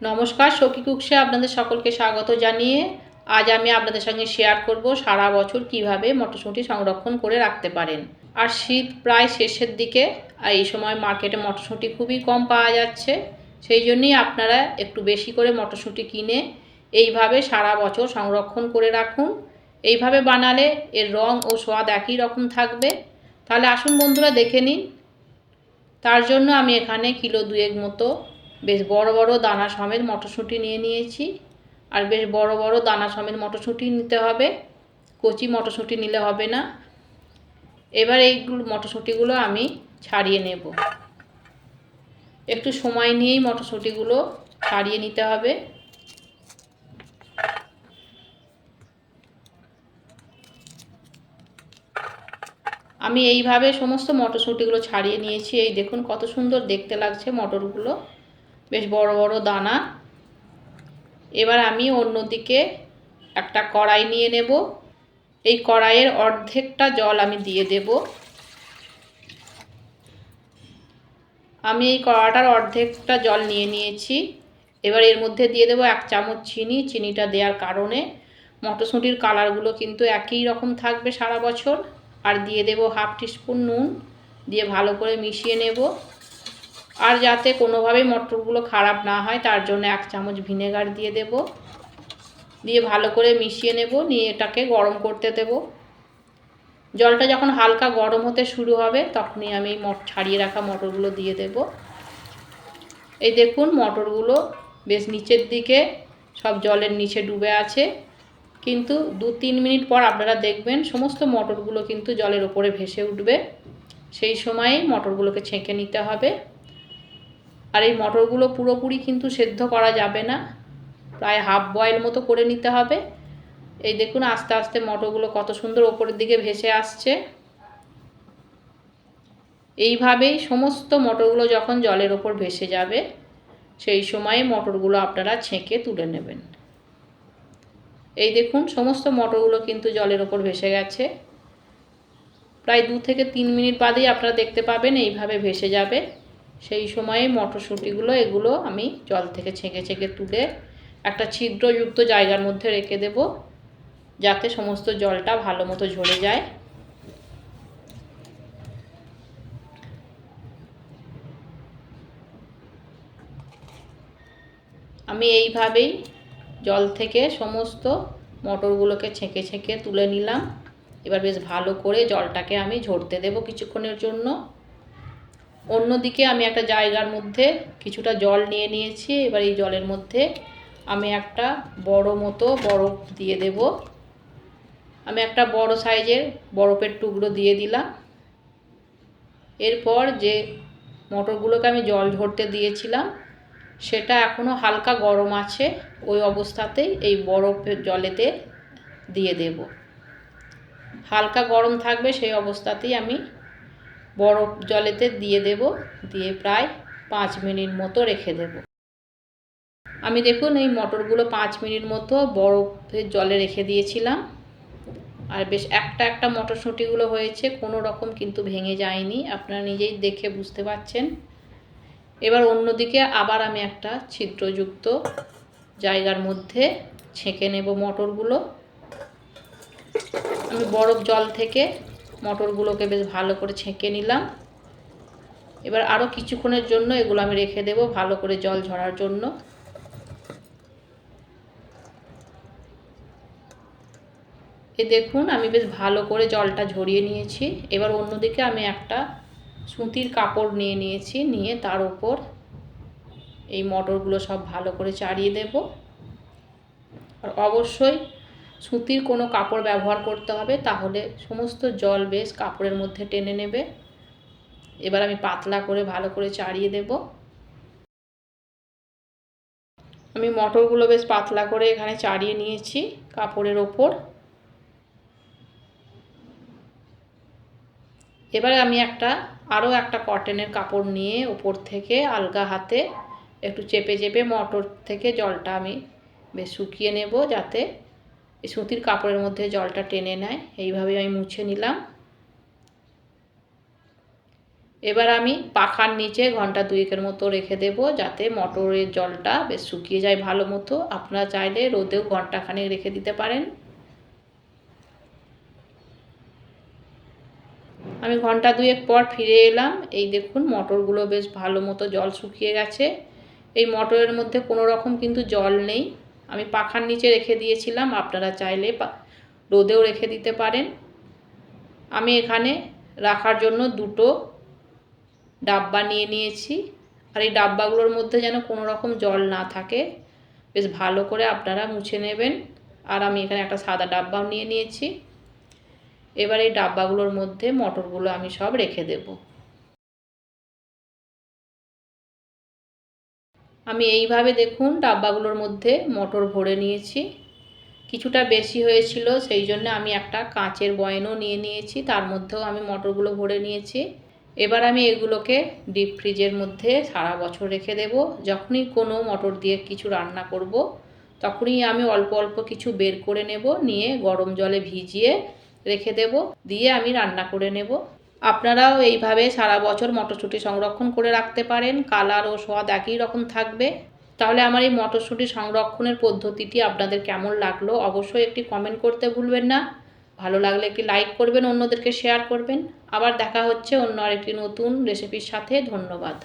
নমস্কার, সখী কুকসে আপনাদের সকলকে স্বাগত জানিয়ে আজ আমি আপনাদের সঙ্গে শেয়ার করব সারা বছর কীভাবে মটরশুঁটি সংরক্ষণ করে রাখতে পারেন। আর শীত প্রায় শেষের দিকে, আর এই সময় মার্কেটে মটরশুঁটি খুবই কম পাওয়া যাচ্ছে। সেই জন্যই আপনারা একটু বেশি করে মটরশুঁটি কিনে এইভাবে সারা বছর সংরক্ষণ করে রাখুন। এইভাবে বানালে এর রং ও স্বাদ একই রকম থাকবে। তাহলে আসুন বন্ধুরা দেখে নিন। তার জন্য আমি এখানে কিলো দুয়েক মতো বেশ বড় বড় দানা সমেত মটরশুঁটি নিয়ে নিয়েছি। আর বেশ বড় বড় দানা সমেত মটরশুঁটি নিতে হবে। কচি মটরশুঁটি নিলে হবে না। এবার এইগুলো মটরশুঁটিগুলো আমি ছাড়িয়ে নেব। একটু সময় নিয়েই মটরশুঁটিগুলো ছাড়িয়ে নিতে হবে। আমি এইভাবে সমস্ত মটরশুঁটিগুলো ছাড়িয়ে নিয়েছি। এই দেখুন কত সুন্দর দেখতে লাগছে মটরগুলো। বেশ বড় বড় দানা। এবার আমি অন্যদিকে একটা কড়াই নিয়ে নেব। এই কড়াইয়ের অর্ধেকটা জল আমি দিয়ে দেব। আমি এই কড়াটার অর্ধেকটা জল নিয়ে নিয়েছি। এবার এর মধ্যে দিয়ে দেবো এক চামচ চিনি। চিনিটা দেওয়ার কারণে মটরশুঁটির কালারগুলো কিন্তু একই রকম থাকবে সারা বছর। আর দিয়ে দেব হাফ টিস্পুন নুন। দিয়ে ভালো করে মিশিয়ে নেব। আর যাতে কোনোভাবেই মটরগুলো খারাপ না হয়, তার জন্য এক চামচ ভিনেগার দিয়ে দেব। দিয়ে ভালো করে মিশিয়ে নেব, নিয়ে এটাকে গরম করতে দেব। জলটা যখন হালকা গরম হতে শুরু হবে, তখনই আমি মট ছাড়িয়ে রাখা মটরগুলো দিয়ে দেব। এই দেখুন, মটরগুলো বেশ নিচের দিকে, সব জলের নিচে ডুবে আছে। কিন্তু দু তিন মিনিট পর আপনারা দেখবেন, সমস্ত মটরগুলো কিন্তু জলের ওপরে ভেসে উঠবে। সেই সময়েই মটরগুলোকে ছেঁকে নিতে হবে। আর এই মটরগুলো পুরোপুরি কিন্তু সেদ্ধ করা যাবে না। প্রায় হাফ বয়েল মতো করে নিতে হবে। এই দেখুন আস্তে আস্তে মটরগুলো কত সুন্দর ওপরের দিকে ভেসে আসছে। এইভাবেই সমস্ত মটরগুলো যখন জলের ওপর ভেসে যাবে, সেই সময়ে মটরগুলো আপনারা ছেঁকে তুলে নেবেন। এই দেখুন সমস্ত মটরগুলো কিন্তু জলের ওপর ভেসে গেছে। প্রায় দু থেকে তিন মিনিট বাদেই আপনারা দেখতে পাবেন এইভাবে ভেসে যাবে। সেই সময়ে মটরশুঁটিগুলো এগুলো আমি জল থেকে ছেঁকে ছেঁকে তুলে একটা ছিদ্রযুক্ত জায়গার মধ্যে রেখে দেব, যাতে সমস্ত জলটা ভালো মতো ঝরে যায়। আমি এইভাবেই জল থেকে সমস্ত মটরগুলোকে ছেঁকে ছেঁকে তুলে নিলাম। এবার বেশ ভালো করে জলটাকে আমি ঝরতে দেব কিছুক্ষণের জন্য। অন্যদিকে আমি একটা জায়গার মধ্যে কিছুটা জল নিয়ে নিয়েছি, এবার এই জলের মধ্যে আমি একটা বড় মতো বরফ দিয়ে দেব। আমি একটা বড় সাইজের বরফের টুকরো দিয়ে দিলাম। এরপর যে মটরগুলোকে আমি জল ঝরতে দিয়েছিলাম, সেটা এখনও হালকা গরম আছে, ওই অবস্থাতেই এই বরফের জলেতে দিয়ে দেব। হালকা গরম থাকবে সেই অবস্থাতেই আমি বরফ জলেতে দিয়ে দেব, দিয়ে প্রায় পাঁচ মিনিট মতো রেখে দেব। আমি দেখুন এই মটরগুলো পাঁচ মিনিট মতো বরফের জলে রেখে দিয়েছিলাম। আর বেশ একটা একটা মটরশুঁটিগুলো হয়েছে, কোনো রকম কিন্তু ভেঙে যায়নি। আপনারা নিজেই দেখে বুঝতে পারছেন। এবার অন্যদিকে আবার আমি একটা ছিদ্রযুক্ত জায়গার মধ্যে ছেঁকে নেব মটরগুলো। আমি বরফ জল থেকে মটরগুলোকে বেশ ভালো করে ছেঁকে নিলাম। এবার আরও কিছুক্ষণের জন্য এগুলো আমি রেখে দেব ভালো করে জল ঝরার জন্য। এ দেখুন, আমি বেশ ভালো করে জলটা ঝরিয়ে নিয়েছি। এবার অন্যদিকে আমি একটা সুতির কাপড় নিয়ে নিয়েছি, নিয়ে তার উপর এই মটরগুলো সব ভালো করে চাড়িয়ে দেব। আর অবশ্যই সুতির কোনো কাপড় ব্যবহার করতে হবে, তাহলে সমস্ত জল বেশ কাপড়ের মধ্যে টেনে নেবে। এবার আমি পাতলা করে ভালো করে চাড়িয়ে দেব। আমি মটরগুলো বেশ পাতলা করে এখানে চাড়িয়ে নিয়েছি কাপড়ের ওপর। এবারে আমি একটা, আরও একটা কটনের কাপড় নিয়ে ওপর থেকে আলগা হাতে একটু চেপে চেপে মটর থেকে জলটা আমি বেশ শুকিয়ে নেব যাতে এই সুতির কাপড়ের মধ্যে জলটা টেনে নেয় এইভাবে আমি মুছে নিলাম। এবার আমি পাখার নিচে ঘণ্টা দুয়েকের মতো রেখে দেব, যাতে মটরের জলটা বেশ শুকিয়ে যায় ভালো মতো। আপনারা চাইলে রোদেও ঘন্টাখানেক রেখে দিতে পারেন। আমি ঘণ্টা দুয়েক পর ফিরে এলাম। এই দেখুন, মটরগুলো বেশ ভালো মতো জল শুকিয়ে গেছে। এই মটরের মধ্যে কোনো রকম কিন্তু জল নেই। আমি পাখার নিচে রেখে দিয়েছিলাম, আপনারা চাইলে রোদেও রেখে দিতে পারেন। আমি এখানে রাখার জন্য দুটো ডাব্বা নিয়ে নিয়েছি। আর এই ডাব্বাগুলোর মধ্যে যেন কোনো রকম জল না থাকে, বেশ ভালো করে আপনারা মুছে নেবেন। আর আমি এখানে একটা সাদা ডাব্বাও নিয়ে নিয়েছি। এবার এই ডাব্বাগুলোর মধ্যে মটরগুলো আমি সব রেখে দেব। আমি এইভাবে দেখুন ডাব্বাগুলোর মধ্যে মটর ভরে নিয়েছি। কিছুটা বেশি হয়েছিল, সেই জন্য আমি একটা কাঁচের বয়নও নিয়ে নিয়েছি, তার মধ্যেও আমি মটরগুলো ভরে নিয়েছি। এবার আমি এগুলোকে ডিপ ফ্রিজের মধ্যে সারা বছর রেখে দেব। যখনই কোনো মটর দিয়ে কিছু রান্না করব, তখনই আমি অল্প অল্প কিছু বের করে নেব, নিয়ে গরম জলে ভিজিয়ে রেখে দেব, দিয়ে আমি রান্না করে নেব। আপনারাও এইভাবে সারা বছর মটরশুঁটি সংরক্ষণ করে রাখতে পারেন। কালার ও স্বাদ একই রকম থাকবে। তাহলে আমার এই মটরশুঁটি সংরক্ষণের পদ্ধতিটি আপনাদের কেমন লাগল অবশ্যই একটি কমেন্ট করতে ভুলবেন না। ভালো লাগলে একটি লাইক করবেন, অন্যদেরকে শেয়ার করবেন। আবার দেখা হচ্ছে অন্য আরেকটি নতুন রেসিপির সাথে। ধন্যবাদ।